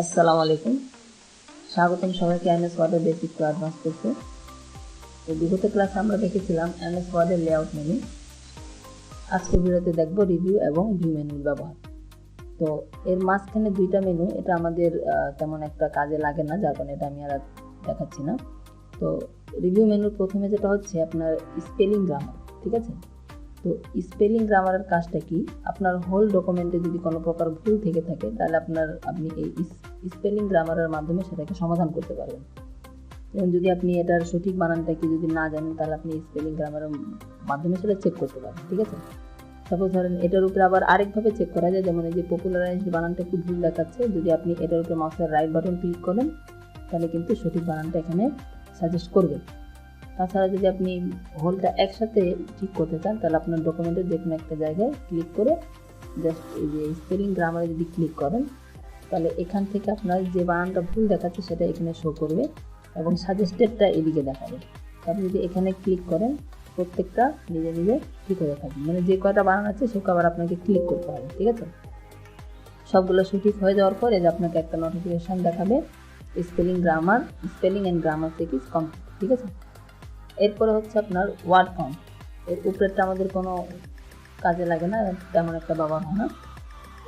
আসসালামু আলাইকুম। স্বাগতম সবাইকে এমএস ওয়ার্ডের বেসিক টু অ্যাডভান্স কোর্সে তো বিগত ক্লাসে আমরা দেখেছিলাম এমএস ওয়ার্ডের লেআউট মেনু আজকে ভিডিওতে দেখব রিভিউ এবং ভিউ মেনুর ব্যবহার। তো এর মাঝখানে দুইটা মেনু এটা আমাদের তেমন একটা কাজে লাগে না, যার কারণে এটা আমি আর দেখাচ্ছি না। তো রিভিউ মেনুর প্রথমে যেটা হচ্ছে আপনার স্পেলিং গ্রামার ঠিক আছে? তো স্পেলিং গ্রামারের কাজটা কি? আপনার হোল ডকুমেন্টে যদি কোনো প্রকার ভুল থেকে থাকে, তাহলে আপনার আপনি এই স্পেলিং গ্রামারের মাধ্যমে সেটাকে সমাধান করতে পারবেন। এবং যদি আপনি এটার সঠিক বানানটা কি যদি না জানেন, তাহলে আপনি স্পেলিং গ্রামারের মাধ্যমে সেটা চেক করতে পারবেন, ঠিক আছে? সাপোজ ধরেন এটার উপরে আবার আরেকভাবে চেক করা যায়, যেমন এই যে পপুলারাইজড বানানটা একটু ভুল দেখাচ্ছে, যদি আপনি এটার উপরে মাউসের রাইট বাটন ক্লিক করেন, তাহলে কিন্তু সঠিক বানানটা এখানে সাজেস্ট করবে। তাছাড়া যদি আপনি হোলটা একসাথে ঠিক করতে চান, তাহলে আপনার ডকুমেন্টের যে কোনো একটা জায়গায় ক্লিক করে জাস্ট এই যে স্পেলিং গ্রামারে যদি ক্লিক করেন, তাহলে এখান থেকে আপনার যে বানানটা ভুল দেখাচ্ছে সেটা এখানে শো করবে এবং সাজেস্টেডটা এদিকে দেখাবে। আপনি যদি এখানে ক্লিক করেন, প্রত্যেকটা নিজে নিজে ঠিক হয়ে থাকবে মানে যে কয়টা বানান আছে, সে কবার আপনাকে ক্লিক করতে হবে, ঠিক আছে? সবগুলো সঠিক হয়ে যাওয়ার পরে যে আপনাকে একটা নোটিফিকেশান দেখাবে spelling grammar spelling and grammar থেকে কমপ্লিট ঠিক আছে? এরপরে হচ্ছে আপনার ওয়ার্ড কাউন্ট এর উপরেরটা আমাদের কোনো কাজে লাগে না, তেমন একটা ব্যবহার হয় না।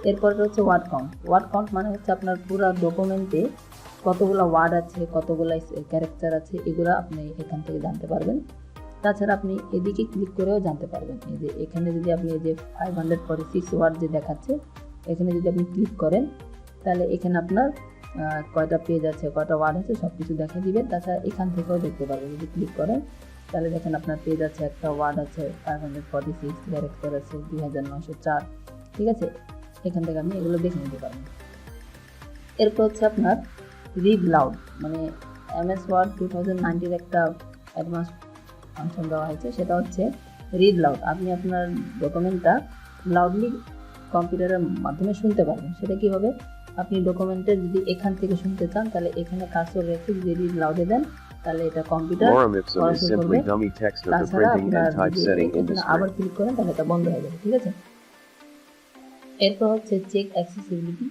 এরপরে হচ্ছে ওয়ার্ড কাউন্ট ওয়ার্ড কাউন্ট মানে হচ্ছে আপনার পুরো ডকুমেন্টে কতগুলো ওয়ার্ড আছে, কতগুলো ক্যারেক্টার আছে, এগুলো আপনি এখান থেকে জানতে পারবেন। তাছাড়া আপনি এদিকে ক্লিক করেও জানতে পারবেন। এই যে এখানে যদি আপনি এই যে five hundred forty six word যে দেখাচ্ছে, এখানে যদি আপনি ক্লিক করেন, তাহলে এখানে আপনার কয়টা পেজ আছে, কয়টা ওয়ার্ড আছে সব কিছু দেখা দিবে তাছাড়া এখান থেকেও দেখতে পারবেন, যদি ক্লিক করেন, তাহলে দেখেন আপনার পেজ আছে, একটা ওয়ার্ড আছে five hundred forty six character আছে, দুই হাজার নশো চার, ঠিক আছে? এখান থেকে আপনি এগুলো দেখে নিতে পারবেন। এরপর হচ্ছে আপনার রিড লাউড মানে এমএস ওয়ার্ড টু থাউজেন্ড নাইনটির একটা অ্যাডভান্স ফাংশন দেওয়া হয়েছে, সেটা হচ্ছে রিড লাউড আপনি আপনার ডকুমেন্টটা লাউডলি কম্পিউটারের মাধ্যমে শুনতে পারবেন। সেটা কি হবে? আপনি ডকুমেন্টে যদি এখান থেকে শুনতে চান তাহলে এখানে কার্সর রেখে যদি লাউডে দেন তাহলে এটা কম্পিউটার করবে। তাছাড়া আপনার যদি আবার ক্লিক করেন তাহলে এটা বন্ধ হয়ে যাবে ঠিক আছে? এরপর হচ্ছে চেক অ্যাক্সেসিবিলিটি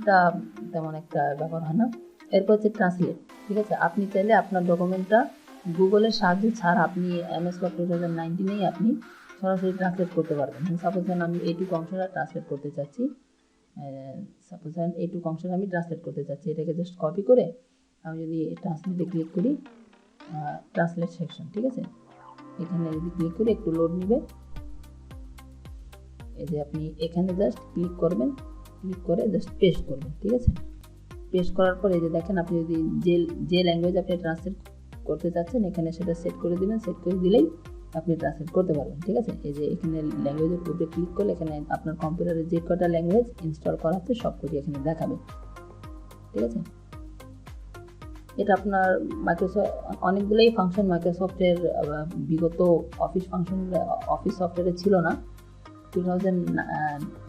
এটা তেমন একটা ব্যবহার হয় না। এরপর হচ্ছে ট্রান্সলেট ঠিক আছে? আপনি চাইলে আপনার ডকুমেন্টটা গুগলের সাহায্য ছাড়া আপনি এমএস ওয়ার্ড টু থাউজেন্ড নাইনটিনেই আপনি সরাসরি ট্রান্সলেট করতে পারবেন। সাপোজ ধরেন আমি এইটুকু অংশটা ট্রান্সলেট করতে চাচ্ছি সাপোজ ধরেন এইটুকু অংশটা আমি ট্রান্সলেট করতে চাচ্ছি। এটাকে জাস্ট কপি করে আমি যদি ট্রান্সলেটে ক্লিক করি ট্রান্সলেট সেকশন ঠিক আছে? এখানে যদি ক্লিক করি, একটু লোড নেবে। এই যে আপনি এখানে জাস্ট ক্লিক করবেন ক্লিক করে জাস্ট পেস্ট করবেন, ঠিক আছে? পেস্ট করার পরে যে দেখেন, আপনি যদি যে যে ল্যাঙ্গুয়েজ আপনি ট্রান্সলেট করতে চাচ্ছেন, এখানে সেটা সেট করে দিবেন সেট করে দিলেই আপনি ট্রান্সলেট করতে পারবেন, ঠিক আছে? এই যে এখানে ল্যাঙ্গুয়েজের উপরে ক্লিক করলে এখানে আপনার কম্পিউটারে যে কটা ল্যাঙ্গুয়েজ ইনস্টল করা আছে, সব কটি এখানে দেখাবে, ঠিক আছে? এটা আপনার মাইক্রোসফট অনেকগুলোই ফাংশন মাইক্রোসফটের বিগত অফিস ফাংশন অফিস সফটওয়্যারে ছিল না। টু থাউজেন্ড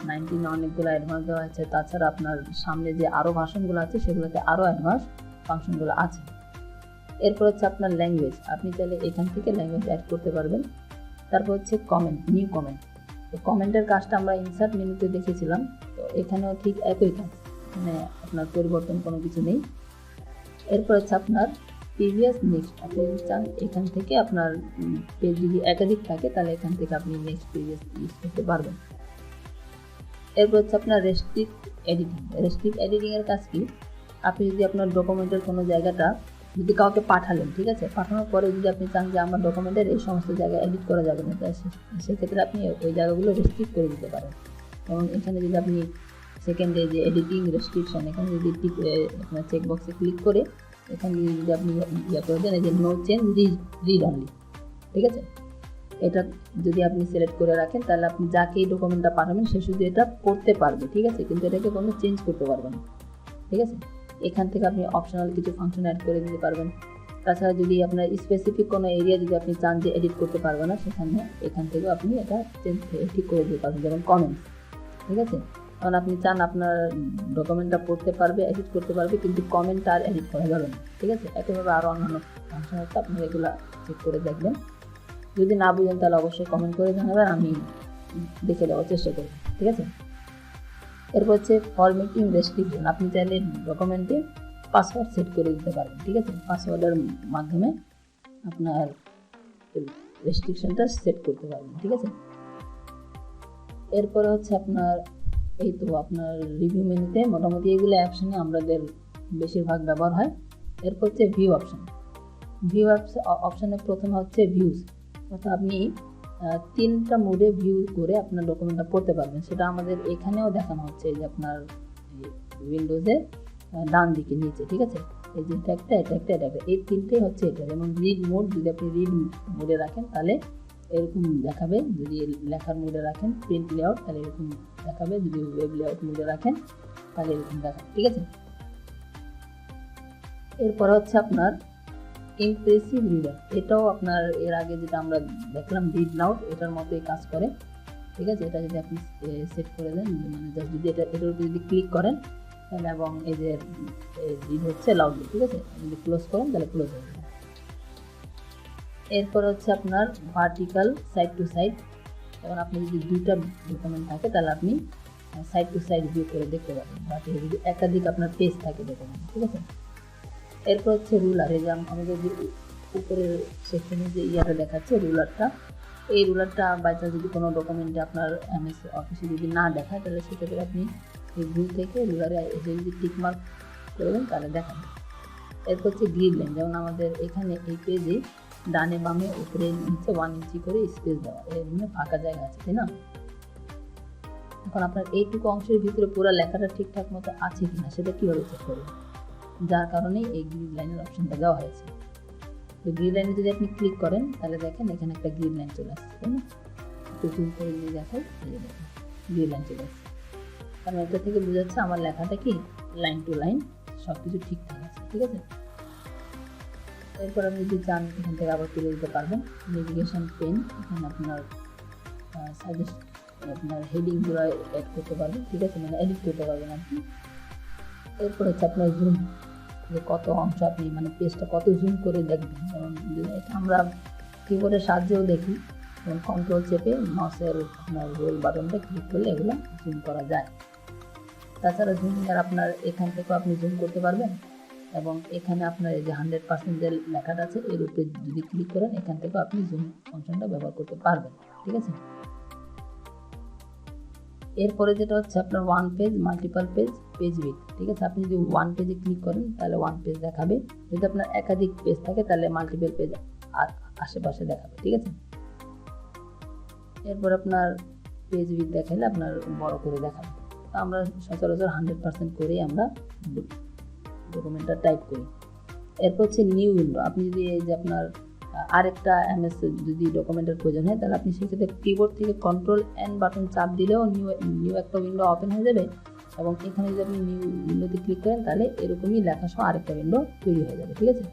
নাইনটিনে অনেকগুলো অ্যাডভান্স দেওয়া আছে তাছাড়া আপনার সামনে যে আরও ভার্সনগুলো আছে, সেগুলোতে আরও অ্যাডভান্স ফাংশনগুলো আছে। এরপর হচ্ছে আপনার ল্যাঙ্গুয়েজ আপনি চাইলে এখান থেকে ল্যাঙ্গুয়েজ অ্যাড করতে পারবেন। তারপর হচ্ছে কমেন্ট নিউ কমেন্ট তো কমেন্টের কাজটা আমরা ইনসার্ট মেনুতে দেখেছিলাম। তো এখানেও ঠিক একই কাজ মানে আপনার পরিবর্তন কোনো কিছু নেই। এরপর হচ্ছে আপনার প্রিভিয়াস নেক্সট আপনি যদি চান এখান থেকে আপনার পেজ যদি একাধিক থাকে, তাহলে এখান থেকে আপনি নেক্সট প্রিভিয়াস ইউজ করতে পারবেন। এরপর হচ্ছে আপনার রেস্ট্রিক্ট এডিটিং রেস্ট্রিক্ট এডিটিংয়ের কাজ কি? আপনি যদি আপনার ডকুমেন্টের কোনো জায়গাটা যদি কাউকে পাঠালেন, ঠিক আছে? পাঠানোর পরে যদি আপনি চান যে আমার ডকুমেন্টের এই সমস্ত জায়গায় এডিট করা যাবে না তাই সে- সেক্ষেত্রে আপনি ওই জায়গাগুলো রেস্ট্রিক্ট করে দিতে পারেন। এবং এখানে যদি আপনি সেকেন্ডে যে এডিটিং রেস্ট্রিকশন এখানে যদি আপনার চেক বক্সে ক্লিক করে, এখানে যদি আপনি ইয়ে করে দেন, এই যে নো চেঞ্জ রিড অনলি ঠিক আছে? এটা যদি আপনি সিলেক্ট করে রাখেন, তাহলে আপনি যাকে এই ডকুমেন্টটা পাঠাবেন, সে শুধু এটা পড়তে পারবে, ঠিক আছে? কিন্তু এটাকে কোনো চেঞ্জ করতে পারবে না, ঠিক আছে? এখান থেকে আপনি অপশনাল কিছু ফাংশন অ্যাড করে দিতে পারবেন। তাছাড়া যদি আপনার স্পেসিফিক কোনো এরিয়া যদি আপনি চান যে এডিট করতে পারবে না, সেখানে এখান থেকেও আপনি এটা চেঞ্জ ঠিক করে দিতে পারবেন, যেমন কমেন্টস ঠিক আছে? কারণ আপনি চান আপনার ডকুমেন্টটা পড়তে পারবে এডিট করতে পারবে, কিন্তু কমেন্ট আর এডিট করা যাবে না, ঠিক আছে? একইভাবে আরও অন্যান্য ফাংশন আছে আপনি এগুলো চেক করে দেখবেন। যদি না বুঝেন তাহলে অবশ্যই কমেন্ট করে জানাবেন, আমি দেখে দেওয়ার চেষ্টা করব, ঠিক আছে? এরপর হচ্ছে ফরমেটিং রেস্ট্রিকশন আপনি চাইলে ডকুমেন্টে পাসওয়ার্ড সেট করে দিতে পারবেন, ঠিক আছে? পাসওয়ার্ডের মাধ্যমে আপনার রেস্ট্রিকশনটা সেট করতে পারবেন, ঠিক আছে? এরপরে হচ্ছে আপনার, এই তো আপনার রিভিউ মেনুতে মোটামুটি এগুলো অপশানে আমাদের বেশিরভাগ ব্যবহার হয়। এরপর হচ্ছে ভিউ অপশান ভিউ অপশানে প্রথমে হচ্ছে ভিউজ অর্থাৎ আপনি তিনটা মোডে ভিউ করে আপনার ডকুমেন্টটা পড়তে পারবেন। সেটা আমাদের এখানেও দেখানো হচ্ছে যে আপনার উইন্ডোজে ডান দিকে নিচে, ঠিক আছে? এই যে একটা, এটা একটা এটা একটা, এই তিনটেই হচ্ছে এটা। যেমন রিড মোড যদি আপনি রিড মোডে রাখেন, তাহলে এরকম দেখাবে। যদি লেখার মোডে রাখেন প্রিন্ট লেআউট তাহলে এরকম দেখাবে। যদি ওয়েব লেআউট মোডে রাখেন, তাহলে এরকম দেখাবে, ঠিক আছে? এরপর হচ্ছে আপনার ইমপ্রেসিভ রিডার এটাও আপনার এর আগে যেটা আমরা দেখলাম রিড লাউড এটার মতোই কাজ করে। ঠিক আছে? এটা যদি আপনি সেট করে দেন মানে just যদি এটা এটার উপর যদি ক্লিক করেন, তাহলে এবং এই যে রিড হচ্ছে লাউডলি ঠিক আছে? যদি ক্লোজ করেন, তাহলে ক্লোজ হয়ে যাবে। এরপর হচ্ছে আপনার ভার্টিক্যাল সাইড টু সাইড এবং আপনি যদি দুইটা ডকুমেন্ট থাকে, তাহলে আপনি সাইড টু সাইড ভিউ করে দেখতে পাবেন বা যদি একাধিক আপনার পেজ থাকে ডকুমেন্ট ঠিক আছে? এরপর হচ্ছে রুলার, এই যে আম- আমাদের যে উপরের সেকশনে যে ইয়াটা দেখাচ্ছে, রুলারটা, এই রুলারটা বাই চান্স যদি কোনো ডকুমেন্টে আপনার এমএস অফিসে যদি না দেখায়, তাহলে সেক্ষেত্রে আপনি এই থেকে রুলারে এসে যদি টিকমার্ক করবেন তাহলে দেখান। এরপর হচ্ছে গ্রিড যেমন আমাদের এখানে এই পেজে ডানে বামে, উপরে নিচে ওয়ান ইঞ্চি করে স্পেস দেওয়া, এর মানে ফাঁকা জায়গা আছে, তাই না? এখন আপনার এইটুকু অংশের ভিতরে পুরো লেখাটা ঠিকঠাক মতো আছে কিনা, সেটা কীভাবে চেক করবেন? যার কারণে এই গ্রিড লাইনের অপশনটা দেওয়া হয়েছে। তো গ্রিড লাইনে যদি আপনি ক্লিক করেন, তাহলে দেখেন এখানে একটা গ্রিড লাইন চলে আসছে, তাই না? একটু জুম করে যদি দেখাই এই দেখেন গ্রিড লাইন চলে আসছে। কারণ এটা থেকে বোঝাচ্ছে আমার লেখাটা কি? লাইন টু লাইন সব কিছু ঠিকঠাক আছে, ঠিক আছে? এরপর আপনি যদি চান, এখান থেকে আবার তুলে দিতে পারবেন। নেভিগেশন পেন এখানে আপনার সাজেস্ট আপনার হেডিংগুলো অ্যাড করতে পারবেন, ঠিক আছে? মানে এডিট করতে পারবেন আপনি। এরপর হচ্ছে আপনার জুম যে কত অংশ আপনি মানে পেজটা কত জুম করে দেখবেন? যেমন, এটা আমরা কিবোর্ডের সাহায্যেও দেখি। যেমন কন্ট্রোল চেপে মাউসের আপনার রোল বাটনটা ক্লিক করলে এগুলো জুম করা যায়। তাছাড়া জুমিংয়ের আপনার এখান থেকেও আপনি জুম করতে পারবেন। এবং এখানে আপনার এই যে হান্ড্রেড পার্সেন্ট যে লেখাটা আছে, এর উপরে যদি ক্লিক করেন, এখান থেকেও আপনি জুম ফাংশনটা ব্যবহার করতে পারবেন। ঠিক আছে? এরপরে যেটা হচ্ছে আপনার one page multiple page page with ঠিক আছে? আপনি যদি ওয়ান পেজে ক্লিক করেন, তাহলে ওয়ান পেজ দেখাবে। যদি আপনার একাধিক পেজ থাকে, তাহলে মাল্টিপল পেজ আর আশেপাশে দেখাবে, ঠিক আছে? এরপর আপনার পেজ উইথ দেখালে আপনার বড় করে দেখাবে। তো আমরা সচরাচর হান্ড্রেড পার্সেন্ট করেই আমরা ডকুমেন্টটা টাইপ করি। এরপর হচ্ছে নিউ উইন্ডো আপনি যদি এই যে আপনার আরেকটা এমএস যদি ডকুমেন্টের প্রয়োজন হয়, তাহলে আপনি সেক্ষেত্রে কিবোর্ড থেকে কন্ট্রোল এন বাটন চাপ দিলেও নিউ নিউ একটা উইন্ডো ওপেন হয়ে যাবে। এবং এখানে যদি আপনি নিউ উইন্ডোতে ক্লিক করেন, তাহলে এরকমই লেখা সহ আরেকটা উইন্ডো তৈরি হয়ে যাবে, ঠিক আছে?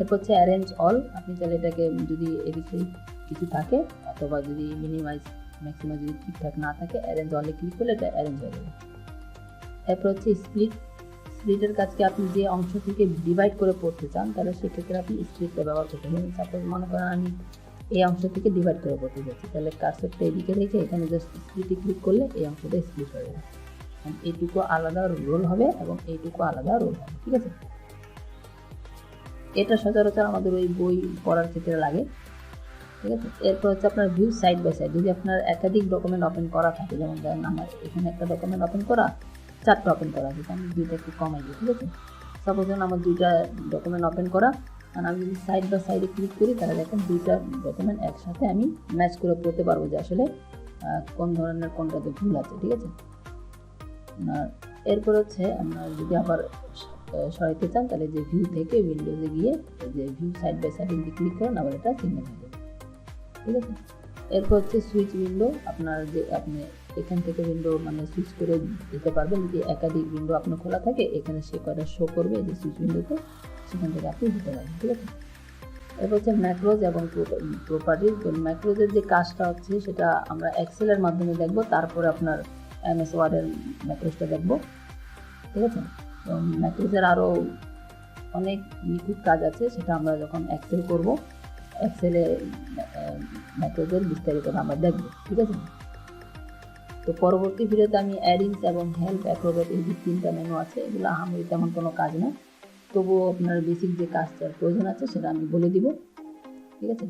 এরপর হচ্ছে অ্যারেঞ্জ অল আপনি চাইলে এটাকে যদি এদিকে কিছু থাকে, অথবা যদি মিনিমাইজ ম্যাক্সিমাম যদি ঠিকঠাক না থাকে অ্যারেঞ্জ অলে ক্লিক করলে এটা অ্যারেঞ্জ হয়ে যাবে। এরপর হচ্ছে স্প্লিট স্প্লিটের কাজকে আপনি যে অংশ থেকে ডিভাইড করে পড়তে চান, তাহলে সেক্ষেত্রে আপনি স্প্লিটটা ব্যবহার করতে পারেন। সাপোজ মনে করেন আমি এই অংশ থেকে ডিভাইড করে পড়তে যাচ্ছি, তাহলে কার্সরটা এদিকে রেখে এখানে জাস্ট স্প্লিটে ক্লিক করলে এই অংশটা স্প্লিট হয়ে যাবে। এইটুকু আলাদা রোল হবে এবং এইটুকু আলাদা রোল হবে, ঠিক আছে? এটা সচরাচর আমাদের ওই বই পড়ার ক্ষেত্রে লাগে, ঠিক আছে? এরপর হচ্ছে আপনার ভিউ সাইড বাই সাইড যদি আপনার একাধিক ডকুমেন্ট ওপেন করা থাকে, যেমন ধরেন আমার এখানে একটা ডকুমেন্ট ওপেন করা, চারটা ওপেন করা আছে আমি দুইটা একটু কমাই দিই, ঠিক আছে? সাপোজ ধরুন আমার দুইটা ডকুমেন্ট ওপেন করা আর আমি যদি সাইড বাই সাইডে ক্লিক করি, তাহলে দেখেন দুইটা ডকুমেন্ট একসাথে আমি ম্যাচ করে পড়তে পারব যে আসলে কোন ধরনের কোনটাতে ভুল আছে, ঠিক আছে? আর এরপর হচ্ছে আপনার যদি আবার সরাইতে চান, তাহলে যে ভিউ থেকে উইন্ডোজে গিয়ে যে ভিউ সাইড বাই সাইড যদি ক্লিক করেন, আবার এটা সিগন্যাল হয়ে যাবে। ঠিক আছে? এরপর হচ্ছে সুইচ উইন্ডো আপনার যে আপনি এখান থেকে উইন্ডো মানে সুইচ করে দিতে পারবেন, যদি একাধিক উইন্ডো আপনার খোলা থাকে, এখানে সে কয়টা শো করবে যে সুইচ উইন্ডোতে সেখান থেকে আপনি দিতে পারবেন, ঠিক আছে? এরপর হচ্ছে ম্যাক্রোজ এবং প্রপার্টিজ ম্যাক্রোজের যে কাজটা হচ্ছে, সেটা আমরা এক্সেলের মাধ্যমে দেখব, তারপরে আপনার এমএস ওয়ার্ডের ম্যাক্রোজটা দেখব ঠিক আছে তো ম্যাক্রোজের আরও অনেক নিখুঁত কাজ আছে সেটা আমরা যখন এক্সেল করব এক্সেলে ম্যাক্রোজের বিস্তারিত আমরা দেখব ঠিক আছে তো পরবর্তী ভিডিওতে আমি অ্যাডিংস এবং হেল্প অ্যাক্রোবেট এই যে তিনটা মেনু আছে এগুলো আমি তেমন কোনো কাজ না তবুও আপনার বেসিক যে কাজটার প্রয়োজন আছে সেটা আমি বলে দিব ঠিক আছে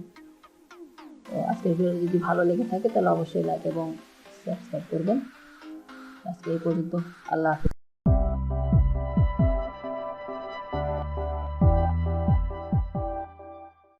আজকের ভিডিও যদি ভালো লেগে থাকে তাহলে অবশ্যই লাইক এবং সাবস্ক্রাইব করবেন আজকে এই পর্যন্ত আল্লাহ হাফিজ